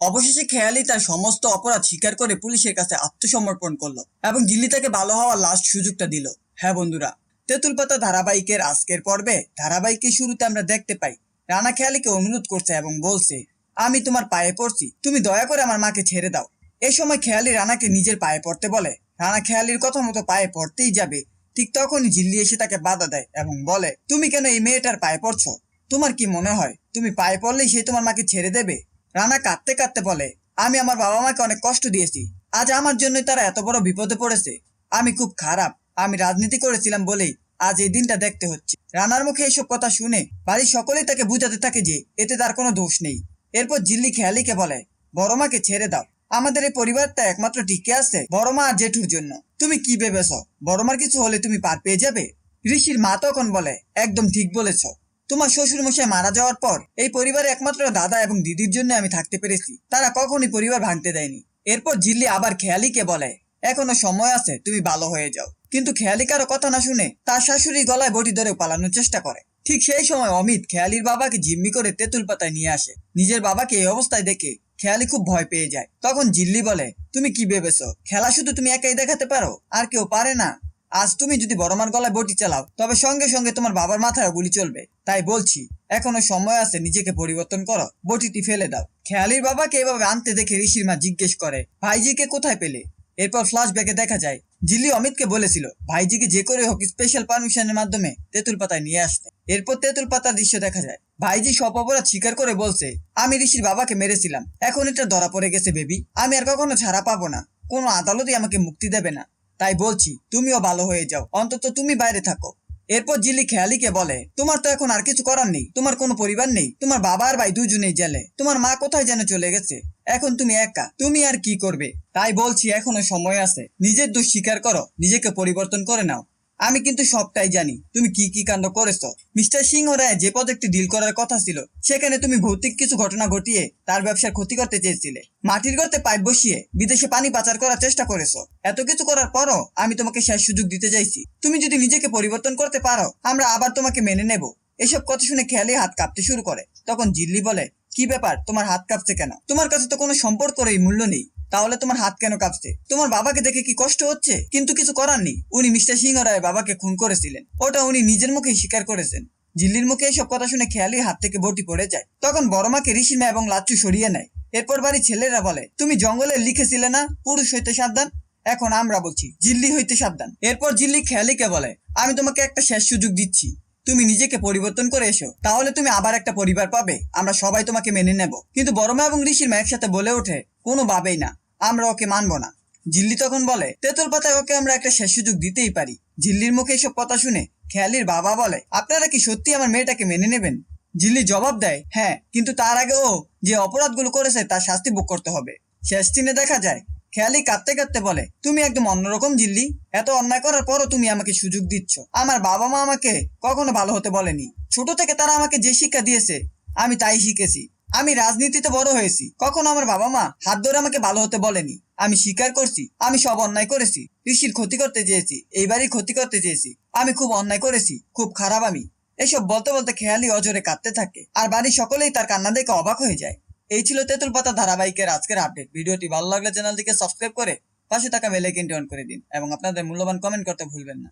অবশেষে খেয়ালি তার সমস্ত অপরাধ স্বীকার করে পুলিশের কাছে আত্মসমর্পণ করল এবং দিল্লি তাকে ভালো হওয়ার লাস্ট সুযোগটা দিল। হ্যাঁ বন্ধুরা তেঁতুল পাতা ধারাবাহিকের আজকের পর্বে ধারাবাহিকের শুরুতে আমরা দেখতে পাই, রানা খেয়ালিকে অনুরোধ করছে এবং বলছে, আমি তোমার পায়ে পড়ছি, তুমি দয়া করে আমার মাকে ছেড়ে দাও। এ সময় খেয়ালি রানাকে নিজের পায়ে পড়তে বলে। রানা খেয়ালির কথা মতো পায়ে পড়তেই যাবে। ঠিক তখনই ঝিল্লি এসে তাকে বাধা দেয় এবং বলে, তুমি কেন এই মেয়েটার পায়ে পড়ছো? তোমার কি মনে হয়? তুমি পায়ে পড়লেই সে তোমার মাকে ছেড়ে দেবে? রানা কাঁদতে কাঁদতে বলে, আমি আমার বাবা মাকে অনেক কষ্ট দিয়েছি। আজ আমার জন্যই তারা এত বড় বিপদে পড়েছে। আমি খুব খারাপ। আমি রাজনীতি করেছিলাম বলেই আজ এই দিনটা দেখতে হচ্ছে। রানার মুখে এসব কথা শুনে বাড়ির সকলেই তাকে বুঝাতে থাকে যে এতে তার কোনো দোষ নেই। এরপর জিল্লি খেয়ালিকে বলে, বড় মাকে ছেড়ে দাও। আমাদের এই পরিবারটা একমাত্র টিকে আছে বড় মা আর জেঠুর জন্য। তুমি কি ভেবেছ? বড় মার কিছু হলে তুমি পার পেয়ে যাবে? ঋষির মা তখন বলে, একদম ঠিক বলেছ। তোমার শ্বশুর মশাই মারা যাওয়ার পর এই পরিবারে একমাত্র দাদা এবং দিদির জন্য আমি থাকতে পেরেছি। তারা কখনই পরিবার ভাঙতে দেয়নি। এরপর জিল্লি আবার খেয়ালিকে বলে, এখনও সময় আছে, তুমি ভালো হয়ে যাও। কিন্তু খেয়ালি কারও কথা না শুনে তার শাশুড়ি গলায় বটি ধরে পালানোর চেষ্টা করে। ঠিক সেই সময় অমিত খেয়ালির বাবাকে জিম্মি করে তেঁতুল পাতায় নিয়ে আসে। নিজের বাবাকে এই অবস্থায় দেখে খেয়ালি খুব ভয় পেয়ে যায়। তখন জিল্লি বলে, তুমি কি ভেবেছো? খেলা শুধু তুমি একাই দেখাতে পারো? আর কেউ পারে না? আজ তুমি যদি বড়মার গলায় বটি চালাও, তবে সঙ্গে সঙ্গে তোমার বাবার মাথায় গুলি চলবে। তাই বলছি, এখনও সময় আছে নিজেকে পরিবর্তন করো, বটিটি ফেলে দাও। খেয়ালির বাবাকে এভাবে আনতে দেখে ঋষির মা জিজ্ঞেস করে, ভাইজিকে কোথায় পেলে? এরপর ফ্ল্যাশব্যাকে দেখা যায়, জিল্লি অমিতকে বলেছিল, ভাইজিকে যে করে হোক স্পেশাল পারমিশনের মাধ্যমে তেঁতুল পাতায় নিয়ে আসতে। এরপর তেঁতুল পাতার দৃশ্য দেখা যায়। ভাইজি সব অপরাধ স্বীকার করে বলছে, আমি ঋষির বাবাকে মেরেছিলাম। এখন এটা ধরা পড়ে গেছে, বেবি। আমি আর কখনো ছাড়া পাবো না। কোনো আদালতই আমাকে মুক্তি দেবে না। তাই বলছি, তুমিও ভালো হয়ে যাও। অন্তত তুমি বাইরে থাকো। এরপর জিলি খেয়ালিকে বলে, তোমার তো এখন আর কিছু করার নেই। তোমার কোনো পরিবার নেই। তোমার বাবা আর ভাই দুজনেই জেলে। তোমার মা কোথায় যেন চলে গেছে? এখন তুমি একা। তুমি আর কি করবে? তাই বলছি, এখনও সময় আছে। নিজের দোষ স্বীকার করো। নিজেকে পরিবর্তন করে নাও। আমি কিন্তু সবটাই জানি। তুমি কি কি কাণ্ড করেছ? মিস্টার সিংহ রায় যে প্রজেক্টে ডিল করার কথা ছিল, সেখানে তুমি ভৌতিক কিছু ঘটনা ঘটিয়ে তার ব্যবসার ক্ষতি করতে চেয়েছিলে। মাটির গর্তে পাইপ বসিয়ে বিদেশে পানি পাচার করার চেষ্টা করেছ। এত কিছু করার পরও আমি তোমাকে শেষ সুযোগ দিতে চাইছি। তুমি যদি নিজেকে পরিবর্তন করতে পারো, আমরা আবার তোমাকে মেনে নেব। এসব কথা শুনে খেয়ালি হাত কাঁপতে শুরু করে। তখন জিল্লি বলে, কি ব্যাপার? তোমার হাত কাঁপছে কেন? তোমার কাছে তো কোনো সম্পর্কেরই মূল্য নেই। তাহলে তোমার হাত কেন কাঁপছে? তোমার বাবাকে দেখে কি কষ্ট হচ্ছে? কিন্তু কিছু করার নেই। উনি মিস্টার সিংহ রায় বাবাকে খুন করেছিলেন। ওটা উনি নিজের মুখেই স্বীকার করেছেন। জিল্লির মুখে এইসব কথা শুনে খেয়ালি হাত থেকে বটি পড়ে যায়। তখন বড়মাকে ঋষিমা এবং লাচ্চু সরিয়ে নেয়। এরপর বাড়ি ছেলেরা বলে, তুমি জঙ্গলে লিখেছিলে না? পুরুষ হইতে সাবধান। এখন আমরা বলছি জিল্লি হইতে সাবধান। এরপর জিল্লি খেয়ালিকে বলে, আমি তোমাকে একটা শেষ সুযোগ দিচ্ছি। তুমি নিজেকে পরিবর্তন করে এসো। তাহলে তুমি আবার একটা পরিবার পাবে। আমরা সবাই তোমাকে মেনে নেব। কিন্তু বড় মা এবং ঋষির মা একসাথে বলে ওঠে, কোনো ভাবেই না। আমরা ওকে মানবো না। জিল্লি তখন বলে, তেঁতুল পাতায় ওকে আমরা একটা শেষ সুযোগ দিতেই পারি। জিল্লির মুখে এসব কথা শুনে খেয়ালির বাবা বলে, আপনারা কি সত্যি আমার মেয়েটাকে মেনে নেবেন? জিল্লি জবাব দেয় হ্যাঁ কিন্তু তার আগে ও যে অপরাধগুলো করেছে তার শাস্তি ভোগ করতে হবে। শেষ দিনে দেখা যায় খেয়ালি কাঁদতে কাঁদতে বলে, তুমি একদম অন্যরকম জিল্লি। এত অন্যায় করার পরও তুমি আমাকে সুযোগ দিচ্ছ। আমার বাবা মা আমাকে কখনো ভালো হতে বলেনি। ছোট থেকে তারা আমাকে যে শিক্ষা দিয়েছে, আমি তাই শিখেছি। আমি রাজনীতিতে বড় হয়েছি। কখনো আমার বাবা মা হাত ধরে আমাকে ভালো হতে বলেনি। আমি স্বীকার করছি, আমি সব অন্যায় করেছি। ঋষির ক্ষতি করতে চেয়েছি, এইবারই ক্ষতি করতে চেয়েছি। আমি খুব অন্যায় করেছি, খুব খারাপ আমি। এসব বলতে বলতে খেয়ালি অজরে কাঁদতে থাকে। আর বাড়ির সকলেই তার কান্না দেখে অবাক হয়ে যায়। এই ছিল তেঁতুল পাতা ধারাবাহিকের আজকের আপডেট ভিডিওটি ভালো লাগলে চ্যানেলটিকে সাবস্ক্রাইব করে পাশে থাকা বেল অন করে দিন এবং আপনাদের মূল্যবান কমেন্ট করতে ভুলবেন না।